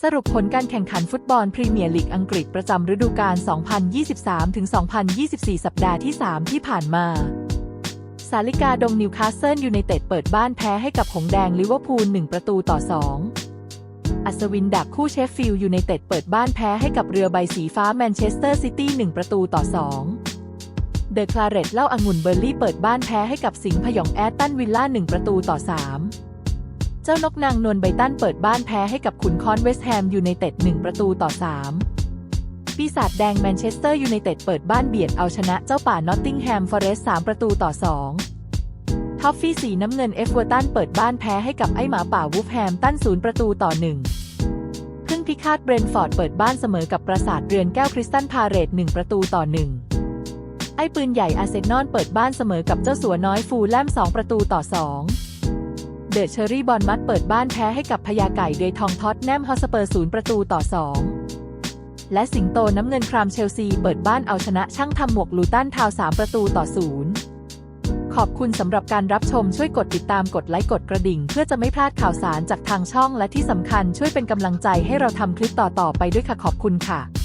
สรุปผลการแข่งขันฟุตบอลพรีเมียร์ลีกอังกฤษประจำฤดูกาล 2023-2024 สัปดาห์ที่ 3 ที่ผ่านมา สาลิกาดงนิวคาสเซิลยูไนเต็ดเปิดบ้านแพ้ให้กับหงแดงลิเวอร์พูล 1 ประตูต่อ 2 อัศวินดักคู่เชฟฟิลด์ยูไนเต็ดเปิดบ้านแพ้ให้กับเรือใบสีฟ้าแมนเชสเตอร์ซิตี้ 1 ประตูต่อ 2 เดอะคลาเรตเล่าองุ่นเบอร์ลี่เปิดบ้านแพ้ให้กับสิงห์พยองแอตตันวิลล่า 1 ประตูต่อ 3 เจ้านกนางนวลไบตันเปิดบ้านแพ้ให้กับขุนค้อนเวสต์แฮมยูไนเต็ด1ประตูต่อ 3 ปีศาจแดงแมนเชสเตอร์ยูไนเต็ดเปิดบ้านเบียดเอาชนะเจ้าป่านอตติงแฮมฟอเรสต์3ประตูต่อ 2 ท็อฟฟี่สีน้ำเงินเอฟเวอร์ตันเปิดบ้านแพ้ให้กับไอหมาป่าวูฟแฮมตัน0ประตูต่อ1พึ่งพิฆาตเบรนฟอร์ดเปิดบ้านเสมอกับปราสาทเรือนแก้วคริสตันพาเรต1ประตูต่อ 1 ไอปืนใหญ่อาร์เซนอลเปิดบ้านเสมอกับเจ้าสัวน้อยฟูลแลม2ประตูต่อ 2 เดอะเชอรี่บอลมัดเปิดบ้านแพ้ให้กับพญาไก่เดยทองท็อตแนมฮอสเปอร์0ประตูต่อ 2 และสิงโตน้ำเงินครามเชลซีเปิดบ้านเอาชนะช่างทำหมวกลูตันทาวน์3ประตูต่อ 0 ขอบคุณสำหรับการรับชมช่วยกดติดตามกดไลค์กดกระดิ่ง เพื่อจะไม่พลาดข่าวสารจากทางช่องและที่สำคัญช่วยเป็นกำลังใจให้เราทำคลิปต่อๆไปด้วยค่ะขอบคุณค่ะ